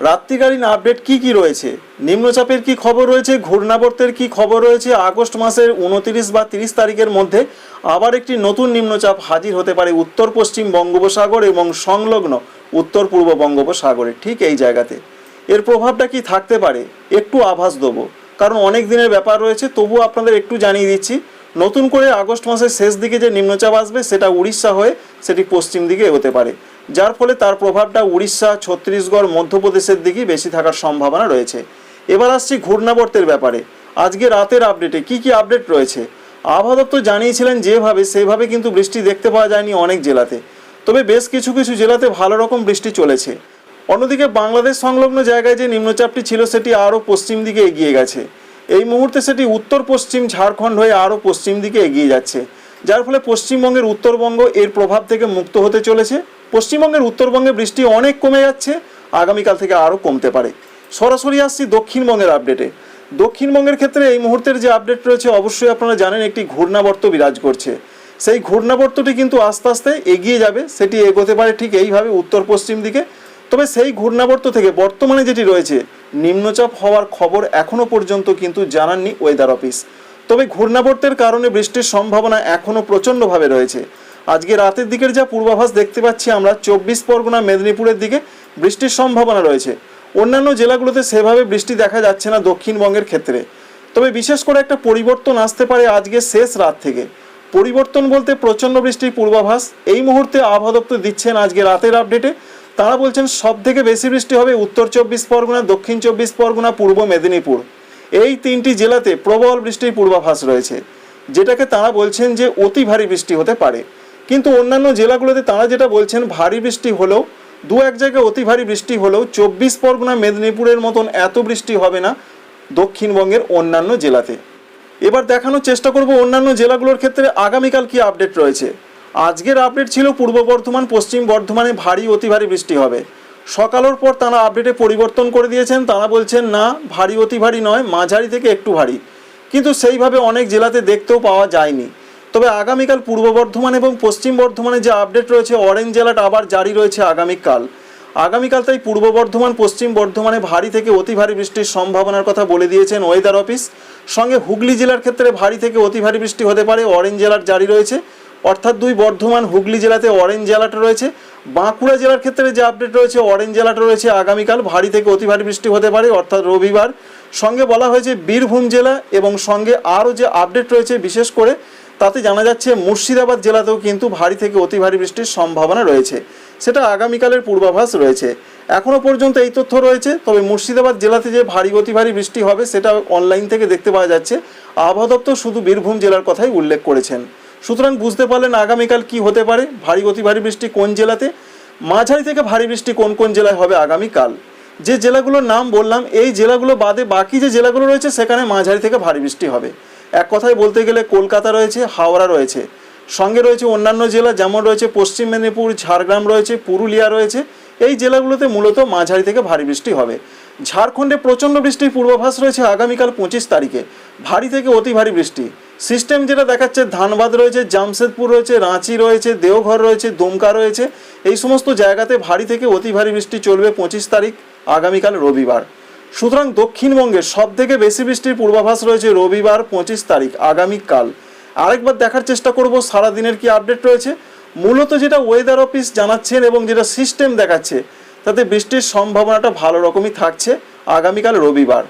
রাত্রিকালীন update কি কি রয়েছে? নিম্নচাপের কি খবর রয়েছে? ঘূর্ণাবর্তের কি খবর রয়েছে? আগস্ট মাসের উনতিরিশ বা তিরিশ তারিখের মধ্যে আবার একটি নতুন নিম্নচাপ হাজির হতে পারে উত্তর, পশ্চিম বঙ্গোপসাগর এবং সংলগ্ন উত্তর, পূর্ব বঙ্গোপসাগরে। ঠিক এই জায়গাতে। এর প্রভাবটা কি থাকতে পারে? একটু আভাস দেবো। কারণ অনেক দিনের ব্যাপার রয়েছে, তবুও আপনাদের একটু জানিয়ে দিচ্ছি, নতুন করে আগস্ট মাসের শেষ দিকে যে নিম্নচাপ আসবে, সেটা উড়িষ্যা হয়ে সেটি পশ্চিম দিকে এগোতে পারে। যার ফলে তার প্রভাবটা উড়িষ্যা, ছত্তিশগড়, মধ্যপ্রদেশের দিকেই বেশি থাকার সম্ভাবনা রয়েছে। এবার আসছি ঘূর্ণাবর্তের ব্যাপারে। আজকে রাতের আপডেটে কি কি আপডেট রয়েছে? আবহাওয়া দপ্তর জানিয়েছিলেন যেভাবে, সেভাবে কিন্তু বৃষ্টি দেখতে পাওয়া যায়নি অনেক জেলাতে। তবে বেশ কিছু কিছু জেলাতে ভালো রকম বৃষ্টি চলেছে। অন্যদিকে বাংলাদেশ সংলগ্ন জায়গায় যে নিম্নচাপটি ছিল, সেটি আরও পশ্চিম দিকে এগিয়ে গেছে। এই মুহূর্তে সেটি উত্তর পশ্চিম ঝাড়খণ্ড হয়ে আরও পশ্চিম দিকে এগিয়ে যাচ্ছে। যার ফলে পশ্চিমবঙ্গের উত্তরবঙ্গ এর প্রভাব থেকে মুক্ত হতে চলেছে। পশ্চিমবঙ্গের উত্তরবঙ্গে বৃষ্টি অনেক কমে যাচ্ছে, আগামীকাল থেকে আরও কমতে পারে। সরাসরি আসছি দক্ষিণবঙ্গের আপডেটে। দক্ষিণবঙ্গের ক্ষেত্রে এই মুহূর্তের যে আপডেট রয়েছে, অবশ্যই আপনারা জানেন একটি ঘূর্ণাবর্ত বিরাজ করছে। সেই ঘূর্ণাবর্তটি কিন্তু আস্তে আস্তে এগিয়ে যাবে, সেটি এগোতে পারে ঠিক এইভাবে উত্তর পশ্চিম দিকে। তবে সেই ঘূর্ণাবর্ত থেকে বর্তমানে যেটি রয়েছে, নিম্নচাপ হওয়ার খবর এখনও পর্যন্ত কিন্তু জানাননি ওয়েদার অফিস তবে ঘূর্ণাবর্তের কারণে বৃষ্টির সম্ভাবনা এখনও প্রচণ্ডভাবে রয়েছে। আজকে রাতের দিকের যা পূর্বাভাস দেখতে পাচ্ছি আমরা, চব্বিশ পরগনা মেদিনীপুরের দিকে বৃষ্টির সম্ভাবনা রয়েছে। অন্যান্য জেলাগুলোতে সেভাবে বৃষ্টি দেখা যাচ্ছে না দক্ষিণবঙ্গের ক্ষেত্রে। তবে বিশেষ করে একটা পরিবর্তন আসতে পারে আজকে শেষ রাত থেকে। পরিবর্তন বলতে প্রচণ্ড বৃষ্টির পূর্বাভাস এই মুহূর্তে আবহাওয়া দপ্তর দিচ্ছেন আজকে রাতের আপডেটে। তারা বলছেন সব থেকে বেশি বৃষ্টি হবে উত্তর চব্বিশ পরগনা, দক্ষিণ চব্বিশ পরগনা, পূর্ব মেদিনীপুর। এই তিনটি জেলাতে প্রবল বৃষ্টির পূর্বাভাস রয়েছে, যেটাকে তারা বলছেন যে অতি ভারী বৃষ্টি হতে পারে। কিন্তু অন্যান্য জেলাগুলোতে তারা যেটা বলছেন, ভারী বৃষ্টি হলেও, দু এক জায়গায় অতি ভারী বৃষ্টি হলেও চব্বিশ পরগনা, মেদিনীপুরের মতন এত বৃষ্টি হবে না দক্ষিণবঙ্গের অন্যান্য জেলাতে। এবার দেখানোর চেষ্টা করব অন্যান্য জেলাগুলোর ক্ষেত্রে আগামীকাল কি আপডেট রয়েছে। আজকের আপডেট ছিল পূর্ব বর্ধমান, পশ্চিম বর্ধমানে ভারী, অতি ভারী বৃষ্টি হবে। সকালের পর তারা আপডেটে পরিবর্তন করে দিয়েছেন। তারা বলছেন, না, ভারী, অতি ভারী নয়, মাঝারি থেকে একটু ভারী। কিন্তু সেইভাবে অনেক জেলাতে দেখতেও পাওয়া যায়নি। তবে আগামীকাল পূর্ব বর্ধমান এবং পশ্চিম বর্ধমানে যে আপডেট রয়েছে অরেঞ্জ জেলাটা আবার জারি রয়েছে আগামীকাল। আগামীকাল তাই পূর্ব বর্ধমান, পশ্চিম বর্ধমানে ভারী থেকে অতি ভারী বৃষ্টির সম্ভাবনার কথা বলে দিয়েছেন ওয়েদার অফিস সঙ্গে হুগলি জেলার ক্ষেত্রে ভারী থেকে অতি ভারী বৃষ্টি হতে পারে অরেঞ্জ জেলার জারি রয়েছে। অর্থাৎ দুই বর্ধমান, হুগলি জেলাতে অরেঞ্জ জেলাটা রয়েছে। বাঁকুড়া জেলার ক্ষেত্রে যে আপডেট রয়েছে অরেঞ্জ জেলাটা রয়েছে আগামীকাল, ভারী থেকে অতি ভারী বৃষ্টি হতে পারে, অর্থাৎ রবিবার। সঙ্গে বলা হয়েছে বীরভূম জেলা এবং সঙ্গে আরও যে আপডেট রয়েছে, বিশেষ করে তাতে জানা যাচ্ছে, মুর্শিদাবাদ জেলাতেও কিন্তু ভারী থেকে অতি ভারী বৃষ্টির সম্ভাবনা রয়েছে। সেটা আগামীকালের পূর্বাভাস রয়েছে। এখনও পর্যন্ত এই তথ্য রয়েছে, তবে মুর্শিদাবাদ জেলাতে যে ভারী অতি ভারী বৃষ্টি হবে, সেটা অনলাইন থেকে দেখতে পাওয়া যাচ্ছে। আবহাওয়া দপ্তর শুধু বীরভূম জেলার কথাই উল্লেখ করেছেন। সুতরাং বুঝতে পারলেন আগামীকাল কি হতে পারে, ভারী অতি ভারী বৃষ্টি কোন জেলাতে, মাঝারি থেকে ভারী বৃষ্টি কোন কোন জেলায় হবে আগামীকাল। যে জেলাগুলোর নাম বললাম, এই জেলাগুলো বাদে বাকি যে জেলাগুলো রয়েছে, সেখানে মাঝারি থেকে ভারী বৃষ্টি হবে। এক কথায় বলতে গেলে কলকাতা রয়েছে, হাওড়া রয়েছে। সঙ্গে রয়েছে অন্যান্য জেলা, যেমন রয়েছে পশ্চিম মেদিনীপুর, ঝাড়গ্রাম রয়েছে, পুরুলিয়া রয়েছে। এই জেলাগুলোতে মূলত মাঝারি থেকে ভারী বৃষ্টি হবে। ঝাড়খণ্ডে প্রচণ্ড বৃষ্টির পূর্বাভাস রয়েছে আগামীকাল পঁচিশ তারিখে। ভারী থেকে অতি ভারী বৃষ্টি। সিস্টেম যেটা দেখাচ্ছে, ধানবাদ রয়েছে, জামশেদপুর রয়েছে, রাঁচি রয়েছে, দেওঘর রয়েছে, দুমকা রয়েছে। এই সমস্ত জায়গাতে ভারী থেকে অতি ভারী বৃষ্টি চলবে পঁচিশ তারিখ, আগামীকাল রবিবার। সুতরাং দক্ষিণবঙ্গে সব থেকে বেশি বৃষ্টির পূর্বাভাস রয়েছে রবিবার, পঁচিশ তারিখ, আগামীকাল। আরেকবার দেখার চেষ্টা করব সারা দিনের কি আপডেট রয়েছে? মূলত যেটা ওয়েদার অফিস জানাচ্ছেন এবং যেটা সিস্টেম দেখাচ্ছে, তাতে বৃষ্টির সম্ভাবনাটা ভালো রকমই থাকছে আগামীকাল রবিবার।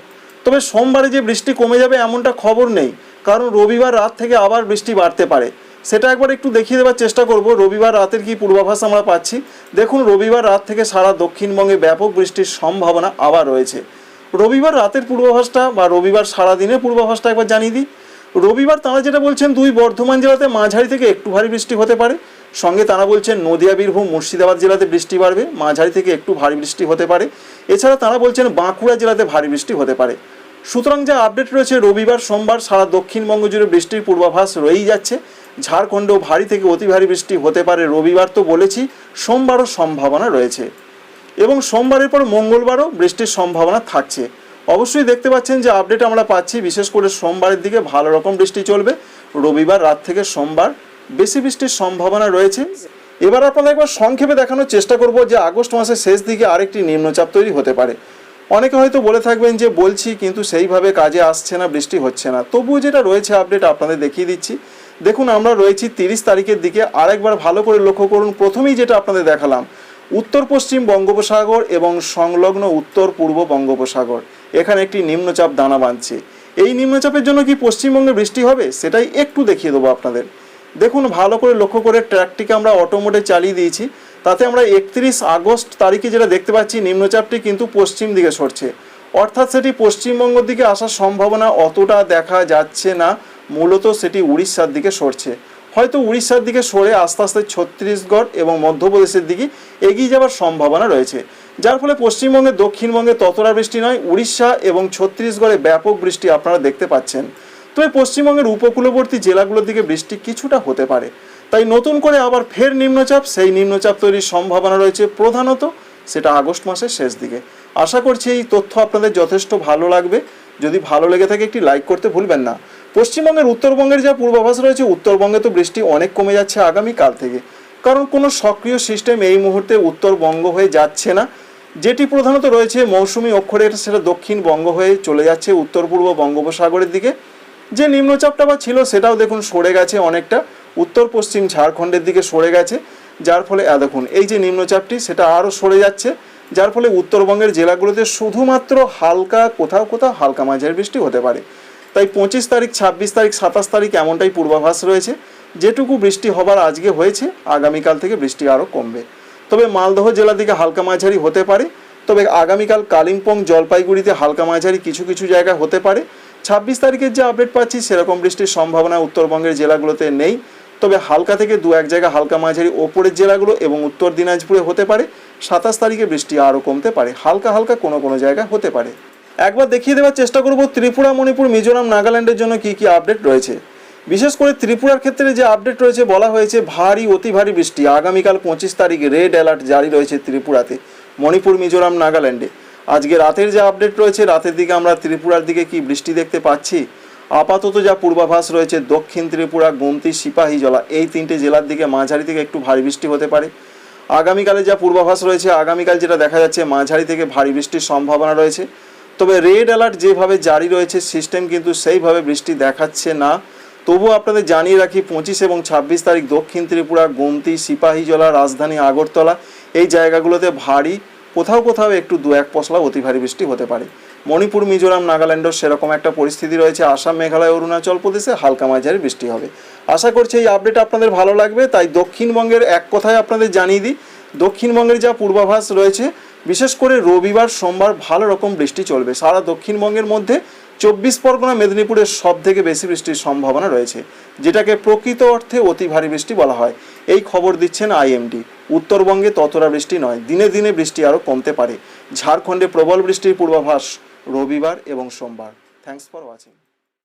তবে সোমবারে যে বৃষ্টি কমে যাবে এমনটা খবর নেই, কারণ রবিবার রাত থেকে আবার বৃষ্টি বাড়তে পারে। সেটা একবার একটু দেখিয়ে দেওয়ার চেষ্টা করব, রবিবার রাতের কি পূর্বাভাস আমরা পাচ্ছি? দেখুন, রবিবার রাত থেকে সারা দক্ষিণবঙ্গে ব্যাপক বৃষ্টির সম্ভাবনা আবার রয়েছে। রবিবার রাতের পূর্বাভাসটা বা রবিবার সারা দিনের পূর্বাভাসটা একবার জানিয়ে দিই। রবিবার তারা যেটা বলছেন, দুই বর্ধমান জেলাতে মাঝারি থেকে একটু ভারী বৃষ্টি হতে পারে। সঙ্গে তারা বলছেন, নদিয়া, বীরভূম, মুর্শিদাবাদ জেলাতে বৃষ্টি বাড়বে, মাঝারি থেকে একটু ভারী বৃষ্টি হতে পারে। এছাড়া তারা বলছেন, বাঁকুড়া জেলাতে ভারী বৃষ্টি হতে পারে। সুতরাং যা আপডেট রয়েছে, রবিবার, সোমবার সারা দক্ষিণবঙ্গ জুড়ে বৃষ্টির পূর্বাভাস রয়েই যাচ্ছে। ঝাড়খণ্ডেও ভারী থেকে অতি ভারী বৃষ্টি হতে পারে, রবিবার তো বলেছি, সোমবারও সম্ভাবনা রয়েছে। এবং সোমবারের পর মঙ্গলবারও বৃষ্টির সম্ভাবনা থাকছে। অবশ্যই দেখতে পাচ্ছেন যে আপডেট আমরা পাচ্ছি, বিশেষ করে সোমবারের দিকে ভালো রকম বৃষ্টি চলবে। রবিবার রাত থেকে সোমবার বেশি বৃষ্টির সম্ভাবনা রয়েছে। এবার আপনাদের একবার সংক্ষেপে দেখানোর চেষ্টা করব যে আগস্ট মাসের শেষ দিকে আরেকটি নিম্নচাপ তৈরি হতে পারে। অনেকে হয়তো বলে থাকবেন যে বলছি, কিন্তু সেইভাবে কাজে আসছে না, বৃষ্টি হচ্ছে না। তবুও যেটা রয়েছে আপডেট আপনাদের দেখিয়ে দিচ্ছি। দেখুন, আমরা রয়েছি তিরিশ তারিখের দিকে। আরেকবার ভালো করে লক্ষ্য করুন, প্রথমেই যেটা আপনাদের দেখালাম উত্তর পশ্চিম বঙ্গোপসাগর এবং সংলগ্ন উত্তর পূর্ব বঙ্গোপসাগর। এখানে একটি নিম্নচাপ দানা বাঁধছে। এই নিম্নচাপের জন্য কি পশ্চিমবঙ্গে বৃষ্টি হবে? সেটাই একটু দেখিয়ে দেবো আপনাদের। দেখুন, ভালো করে লক্ষ্য করে ট্র্যাকটিকে আমরা অটোমোটে চালিয়ে দিয়েছি। তাতে আমরা একত্রিশ আগস্ট তারিখে যেটা দেখতে পাচ্ছি, নিম্নচাপটি কিন্তু পশ্চিম দিকে সরছে। অর্থাৎ সেটি পশ্চিমবঙ্গের দিকে আসার সম্ভাবনা অতটা দেখা যাচ্ছে না। মূলত সেটি উড়িষ্যার দিকে সরছে। হয়তো উড়িষ্যার দিকে সরে আস্তে আস্তে ছত্তিশগড় এবং মধ্যপ্রদেশের দিকে এগিয়ে যাওয়ার সম্ভাবনা রয়েছে। যার ফলে পশ্চিমবঙ্গে, দক্ষিণবঙ্গে ততটা বৃষ্টি নয়। উড়িষ্যা এবং ছত্তিশগড়ে ব্যাপক বৃষ্টি আপনারা দেখতে পাচ্ছেন। তবে পশ্চিমবঙ্গের উপকূলবর্তী জেলাগুলোর দিকে বৃষ্টি কিছুটা হতে পারে। তাই নতুন করে আবার ফের নিম্নচাপ, সেই নিম্নচাপ তৈরির সম্ভাবনা রয়েছে প্রধানত সেটা আগস্ট মাসের শেষ দিকে। আশা করছি এই তথ্য আপনাদের যথেষ্ট ভালো লাগবে। যদি ভালো লেগে থাকে একটি লাইক করতে ভুলবেন না। পশ্চিমবঙ্গের উত্তরবঙ্গের যা পূর্বাভাস রয়েছে, উত্তরবঙ্গে তো বৃষ্টি অনেক কমে যাচ্ছে আগামীকাল থেকে। কারণ কোনো সক্রিয় সিস্টেম এই মুহূর্তে উত্তরবঙ্গ হয়ে যাচ্ছে না। যেটি প্রধানত রয়েছে মৌসুমী অক্ষরের, সেটা দক্ষিণবঙ্গ হয়ে চলে যাচ্ছে উত্তর পূর্ব বঙ্গোপসাগরের দিকে। যে নিম্নচাপটা বা ছিল, সেটাও দেখুন সরে গেছে অনেকটা। উত্তর পশ্চিম ঝাড়খণ্ডের দিকে সরে গেছে। যার ফলে দেখুন, এই যে নিম্নচাপটি, সেটা আরও সরে যাচ্ছে। যার ফলে উত্তরবঙ্গের জেলাগুলোতে শুধুমাত্র হালকা, কোথাও কোথাও হালকা মাঝারি বৃষ্টি হতে পারে। তাই পঁচিশ তারিখ, ছাব্বিশ তারিখ, সাতাশ তারিখ এমনটাই পূর্বাভাস রয়েছে। যেটুকু বৃষ্টি হবার আজকে হয়েছে, আগামীকাল থেকে বৃষ্টি আরও কমবে। তবে মালদহ জেলার দিকে হালকা মাঝারি হতে পারে। তবে আগামীকাল কালিম্পং, জলপাইগুড়িতে হালকা মাঝারি কিছু কিছু জায়গায় হতে পারে। ছাব্বিশ তারিখের যে আপডেট পাচ্ছি, সেরকম বৃষ্টির সম্ভাবনা উত্তরবঙ্গের জেলাগুলোতে নেই। তবে হালকা থেকে দু এক জায়গা হালকা মাঝারি ওপরের জেলাগুলো এবং উত্তর দিনাজপুরে হতে পারে। সাতাশ তারিখে বৃষ্টি আরও কমতে পারে। হালকা হালকা কোনো কোনো জায়গায় হতে পারে। একবার দেখিয়ে দেওয়ার চেষ্টা করব ত্রিপুরা, মণিপুর, মিজোরাম, নাগাল্যান্ডের জন্য কি কি আপডেট রয়েছে। বিশেষ করে ত্রিপুরার ক্ষেত্রে যে আপডেট রয়েছে বলা হয়েছে, ভারী, অতি ভারী বৃষ্টি। আগামীকাল পঁচিশ তারিখ রেড অ্যালার্ট জারি রয়েছে ত্রিপুরাতে। মণিপুর, মিজোরাম, নাগাল্যান্ডে। আজকে রাতের যে আপডেট রয়েছে, রাতের দিকে আমরা ত্রিপুরার দিকে কি বৃষ্টি দেখতে পাচ্ছি? আপাতত যা পূর্বাভাস রয়েছে, দক্ষিণ ত্রিপুরা, গুমতি সিপাহীজলা এই তিনটে জেলার দিকে মাঝারি থেকে একটু ভারী বৃষ্টি হতে পারে। আগামীকালে যা পূর্বাভাস রয়েছে, আগামীকাল যেটা দেখা যাচ্ছে, মাঝারি থেকে ভারী বৃষ্টির সম্ভাবনা রয়েছে। তবে রেড অ্যালার্ট যেভাবে জারি রয়েছে সিস্টেম কিন্তু সেইভাবে বৃষ্টি দেখাচ্ছে না। তবুও আপনাদের জানিয়ে রাখি, পঁচিশ এবং ছাব্বিশ তারিখ দক্ষিণ ত্রিপুরা, গোমতি, সিপাহীজলা, রাজধানী আগরতলা এই জায়গাগুলোতে ভারী, কোথাও কোথাও একটু দু এক পশলা অতি ভারী বৃষ্টি হতে পারে। মণিপুর, মিজোরাম, নাগাল্যান্ডও সেরকম একটা পরিস্থিতি রয়েছে। আসাম, মেঘালয়, অরুণাচল প্রদেশে হালকা মাঝারি বৃষ্টি হবে। আশা করছি এই আপডেট আপনাদের ভালো লাগবে, তাই দক্ষিণবঙ্গের এক কথায় আপনাদের জানিয়ে দিই। দক্ষিণবঙ্গের যা পূর্বাভাস রয়েছে বিশেষ করে রবিবার, সোমবার ভালো রকম বৃষ্টি চলবে। সারা দক্ষিণবঙ্গের মধ্যে চব্বিশ পরগনা, মেদিনীপুরের সব থেকে বেশি বৃষ্টির সম্ভাবনা রয়েছে, যেটাকে প্রকৃত অর্থে অতি ভারী বৃষ্টি বলা হয়। এই খবর দিচ্ছেন আইএমডি। উত্তরবঙ্গে ততটা বৃষ্টি নয়, দিনে দিনে বৃষ্টি আরও কমতে পারে। ঝাড়খণ্ডে প্রবল বৃষ্টির পূর্বাভাস রবিবার এবং সোমবার। Thanks for watching